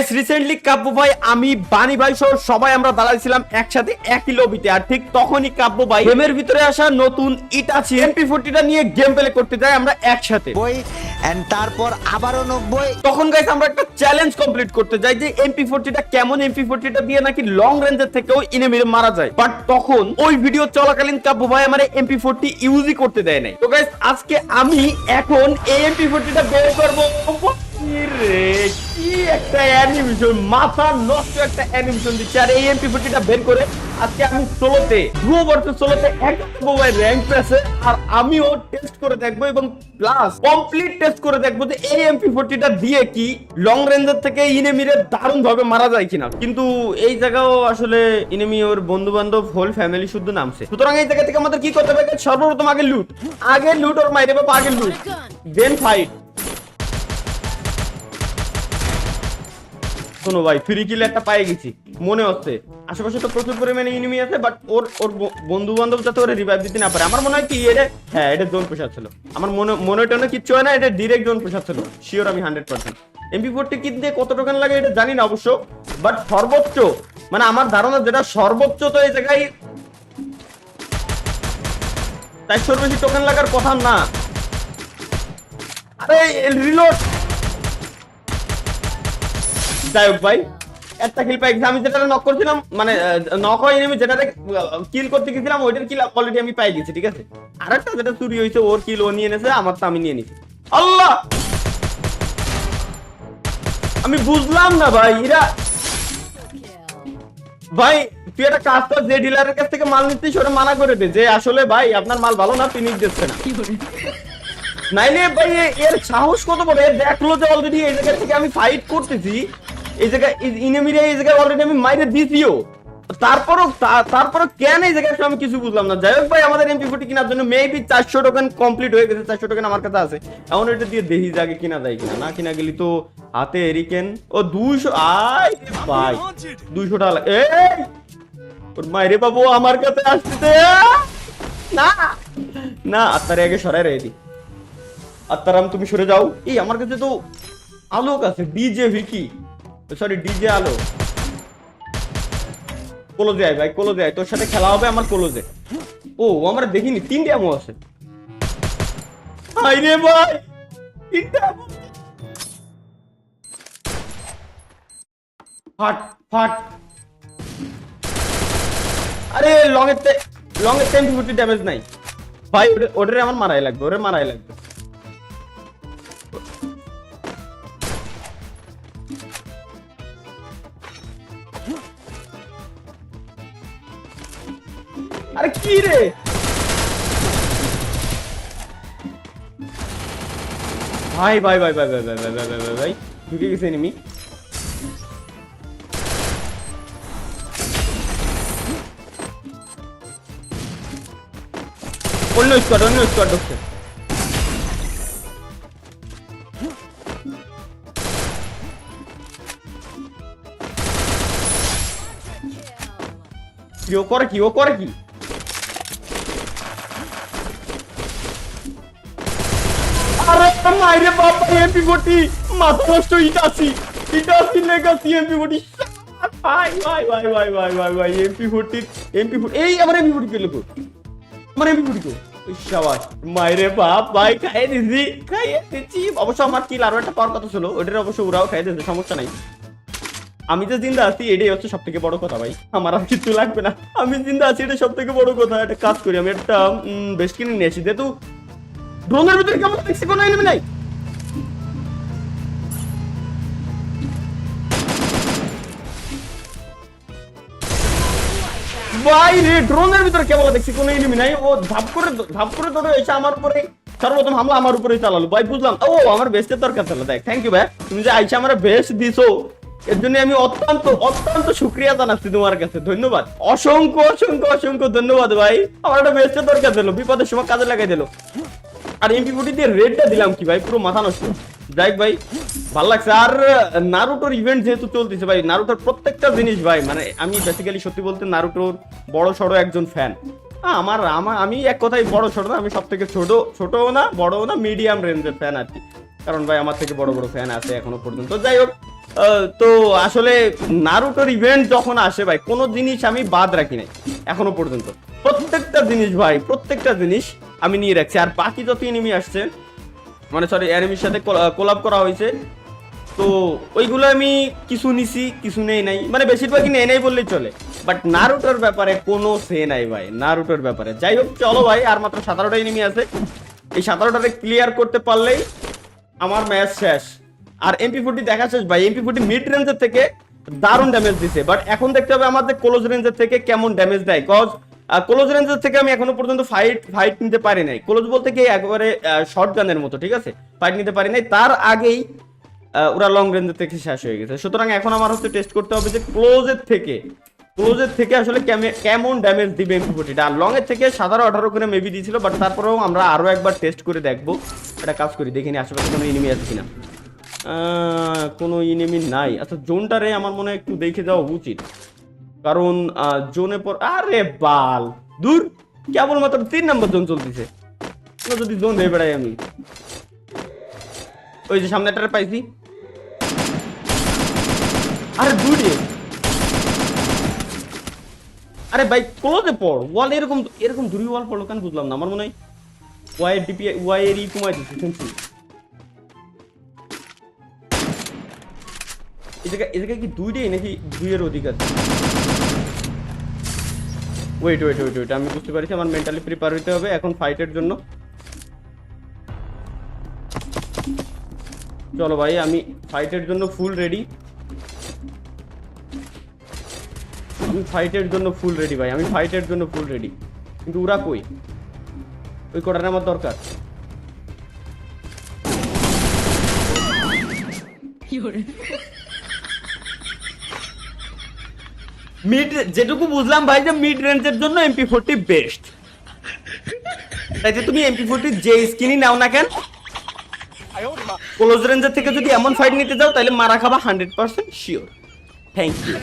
Guys recently কাব্য ভাই আমি বানি ভাই সহ সবাই আমরা দাঁড়াইছিলাম একসাথে একই লবিতে আর ঠিক তখনই কাব্য ভাই গেমের ভিতরে আসা নতুন ইটাচি এমপি ফোরটিটা নিয়ে গেম প্লে করতে যাই আমরা একসাথে। নব্বই এন্ড তারপর আবারও নব্বই। তখন গাইস আমরা একটা চ্যালেঞ্জ কমপ্লিট করতে যাই যে এমপি ফোরটিটা কেমন এমপি ফোরটিটা দিয়ে নাকি লং রেঞ্জের থেকেও ইনেমিরে মারা যায়। বাট তখন ওই ভিডিও চলাকালীন কাব্য ভাই আমার এমপি ফোরটি ইউজই করতে দেয় নাই। তো গাইস আজকে আমি এখন এই এমপি ফোরটিটা বের করব। একটা অ্যানিমেশন মাথা নষ্ট একটা অ্যানিমেশন দিচ্ছে। আর এই এমপি ফোরটিটা বের করে আজকে আমি ষোলোতে দু বছর ষোলোতে একদম মোবাইল র্যাঙ্ক পেয়েছে। আর আমিও টেস্ট করে দেখব এবং প্লাস কমপ্লিট টেস্ট করে দেখব যে এই এমপি ফোরটিটা দিয়ে কি লং রেঞ্জের থেকে ইনেমিরে দারুণ ভাবে মারা যায় কিনা। কিন্তু এই জায়গাও আসলে ইনেমি ওর বন্ধু বান্ধব হোল ফ্যামিলি শুদ্ধ নামছে। সুতরাং এই জায়গা থেকে আমাদের কি করতে হবে? সর্বপ্রথম আগে লুট আগে লুট ওর মাইরে বাবা আগে লুট দেন ফাইট শোনো ভাই ফ্রি কিল একটা পাই গেছি, মনে হচ্ছে। আশেপাশে তো প্রচুর পরিমাণে এনিমি আছে বাট ওর ওর বন্ধু বান্ধব যাতে ওরা রিভাইভ দিতে না পারে। আমার মনে হয় কি এটা হ্যাঁ এটা জোন পোশাক ছিল। আমার মনে মনে টনে কিচ্ছু হয় না এটা ডিরেক্ট জোন পোশাক ছিল। শিওর আমি হান্ড্রেড পার্সেন্ট এমপি ফোরটি দিয়ে কত টোকেন লাগে এটা জানি না অবশ্য বাট সর্বোচ্চ মানে আমার ধারণা যেটা সর্বোচ্চ তো এই জায়গায় চারশোর বেশি টোকেন লাগার কথা না। আরে রিলোড যাই ভাই। একটা কিল পাই আমি যেটা নক করছিলাম মানে নক হয় আমি যেটাতে কিল করতে গেছিলাম, ওইটার কিল অলরেডি আমি পাই গেছি, ঠিক আছে? আর একটা যেটা চুরি হয়েছে, ওর কিল ও নিয়ে আমার তো আমি নিয়ে নিছি। আল্লাহ! আমি বুঝলাম না ভাই, এরা ভাই, তুই একটা কাজ কর, যে ডিলারের কাছ থেকে মাল নিচ্ছিস ওটা মানা করে দে। যে আসলে ভাই, আপনার মাল ভালো না, তিনি দিচ্ছে না। নাইলে ভাই এর সাহস কত বড়? এর দেখল যে অলরেডি এই জায়গা থেকে আমি ফাইট করতেছি। এই জায়গায় এই জায়গায় অলরেডি আমি মাইরে দিছিও। তারপরও তারপরও কেন এই জায়গায় আমি কিছু বুঝলাম না। যাই হোক ভাই, আমাদের এমপি ফোর্টি কেনার জন্য মেবি চারশো টোকেন কমপ্লিট হয়ে গেছে, চারশো টোকেন আমার কাছে আছে। এমন এটা দিয়ে কিনা যায় কিনা। না কিনা গেলি তো হাতে এরিকেন ও, দুইশো আই ভাই, দুইশো টাকা। এই! ওর মাইরে বাবু আমার কাছে আসছে না না, আত্মারে আগে সরাই রে দি আত্মারাম, তুমি সরে যাও। এই, আমার কাছে তো আলোক আছে ডিজে ভিকি সরি ডিজে আলো। কোলোজে আয় ভাই কোলোজে আয়। তোর সাথে খেলা হবে আমার কোলোজে ও আমরা দেখিনি, তিনটে আমো আছে। হাই রে ভাই, তিনটে আমো ফাট ফাট। আরে লং এর লং এর টেন ফিফটি ড্যামেজ নাই। ভাই ওটা- আমার মারাই লাগবে, ওরে মারাই লাগবে। আরে কি রে ভাই ভাই ভাই ভাই ভাই ভাই ভাই ভাই ভাই ভাই ঢুকে গেছে এনিমি অন্য স্কোয়াড অন্য স্কোয়াড ঢুকছে কি ও করে কি ও করে কি মাইরে এমপি মাথা নষ্ট, ইটাসি। ইটাসি লেগাসি এমপি ভাই ভাই ভাই ভাই ভাই ভাই ভাই এমপি এমপি এই আমার এমপি আমার এমপি শাবাশ মাইরে বাপ, ভাই দিছি দিচ্ছি অবশ্য আমার একটা পাওয়ার কথা ছিল ওটার অবশ্য ওরাও খাইয়ে সমস্যা নাই। আমি যে জিন্দা আছি, এটাই হচ্ছে সব থেকে বড় কথা, ভাই। আমার আর কিছু লাগবে না। আমি জিন্দা আছি, এটা সব থেকে বড় কথা, একটা কাজ করি। আমি একটা বেস্ট কিনে নিয়ে আসি। যেহেতু ড্রোনের ভিতরে কেমন দেখছি কোনো এনিমি নাই? ভাই রে, ড্রোনের ভিতরে কেবল দেখছি কোনো এনিমি নাই? ও ধাপ করে ধাপ করে ধরে এসে আমার উপরে সর্বপ্রথম হামলা আমার উপরে চালালো। ভাই, বুঝলাম। ও, আমার বেস্টের দরকার ছিল। দেখ থ্যাংক ইউ ভাই। তুমি যে আইসা আমার বেস্ট দিছো, এর জন্য আমি অত্যন্ত অত্যন্ত শুক্রিয়া জানাচ্ছি তোমার কাছে। ধন্যবাদ। অসংখ্য অসংখ্য অসংখ্য ধন্যবাদ, ভাই। আমার একটা বেস্টের দরকার দিল বিপদের সময় কাজে লাগাই দিল। আর এমপি ফুটি দিয়ে রেডটা দিলাম কি ভাই? পুরো মাথা নষ্ট। যাই ভাই, ভালো লাগছে। আর নারুটোর ইভেন্ট যেহেতু চলতেছে ভাই নারুটোর প্রত্যেকটা জিনিস ভাই মানে আমি বেসিক্যালি সত্যি বলতে নারুটোর বড় সড়ো একজন ফ্যান আমার আমার, আমি এক কথাই বড় ছোট না, আমি সব থেকে ছোট, ছোটও না, বড়ও না মিডিয়াম রেঞ্জের ফ্যান আর কি। কারণ ভাই, আমার থেকে বড় বড় ফ্যান আছে এখনও পর্যন্ত। যাই হোক তো আসলে নারুটোর ইভেন্ট যখন আসে ভাই, কোনো জিনিস আমি বাদ রাখি নাই, এখনও পর্যন্ত। প্রত্যেকটা জিনিস ভাই, প্রত্যেকটা জিনিস আমি নিয়ে রাখছি। আর বাকি যত এনিমি আসছে মানে সরি অ্যানিমির সাথে কোলাব করা হয়েছে, তো ওইগুলো আমি কিছু নিছি, কিছু নেই নাই। মানে বেশিরভাগই নেই নাই বললেই চলে। বাট নারুটোর ব্যাপারে কোনো সে নাই ভাই নারুটোর ব্যাপারে। যাই হোক, চলো ভাই, আর মাত্র সতেরোটা এনিমি আছে। এই সতেরোটাতে ক্লিয়ার করতে পারলেই আমার ম্যাচ শেষ। আর এমপি ফোর্টি দেখা শেষ ভাই। এমপি ফোর্টি মিড রেঞ্জের থেকে দারুণ ড্যামেজ দিছে। বাট এখন দেখতে হবে আমাদের ক্লোজ রেঞ্জের থেকে কেমন ড্যামেজ দেয়। কজ ক্লোজ রেঞ্জের থেকে আমি এখনও পর্যন্ত ফাইট ফাইট নিতে পারি নাই। ক্লোজ বলতে কি একেবারে শর্ট গানের মতো, ঠিক আছে? ফাইট নিতে পারি নাই। তার আগেই ওরা লং রেঞ্জের থেকে শেষ হয়ে গেছে। সুতরাং এখন আমার হচ্ছে টেস্ট করতে হবে যে ক্লোজের থেকে ক্লোজের থেকে আসলে কেমন ড্যামেজ দিবে এমপি ফোর্টিটা আর লং এর থেকে সাতারো, আঠারো করে মেবি দিয়েছিল বাট তারপরেও আমরা আরও একবার টেস্ট করে দেখব। একটা কাজ করি দেখিনি আশেপাশে কোনো এনিমি আছে কিনা। কোনো ইনিমি নাই। আচ্ছা জোনটারে আমার মনে হয় একটু দেখে যাওয়া উচিত। কারণ জোনে পর, আরে বাল, দূর, কেবলমাত্র তিন নম্বর জোন চলতেছে। যদি জোন হয়ে বেড়াই আমি। ওই যে সামনে একটা পাইছি। আরে দূরে। আরে ভাই ক্লোজে পড়। ওয়াল এরকম এরকম দূরে ওয়াল পড়ল কেন বুঝলাম না। আমার মনে হয় ওয়াই ডিপি ওয়াই এর ই কমাই দিচ্ছে শুনছি এই জায়গায় জায়গায় কি দুইটাই নাকি দুইয়ের অধিক আছে ওয়েট ওয়েট ওয়েট ওয়েট আমি বুঝতে পারছি, আমার মেন্টালি প্রিপেয়ার হতে হবে এখন ফাইটের জন্য। চলো ভাই, আমি ফাইটের জন্য ফুল রেডি আমি ফাইটের জন্য ফুল রেডি ভাই, আমি ফাইটের জন্য ফুল রেডি কিন্তু ওরা কই? ওই কটার আমার দরকার। মিড যেটুকু বুঝলাম ভাই যে মিড রেঞ্জের জন্য এমপি ফোরটি বেস্ট তাই যে তুমি এমপি ফোরটি যে স্কিনই নাও না কেন ক্লোজ রেঞ্জের থেকে যদি এমন ফাইট নিতে যাও, তাহলে মারা খাবা hundred percent sure thank you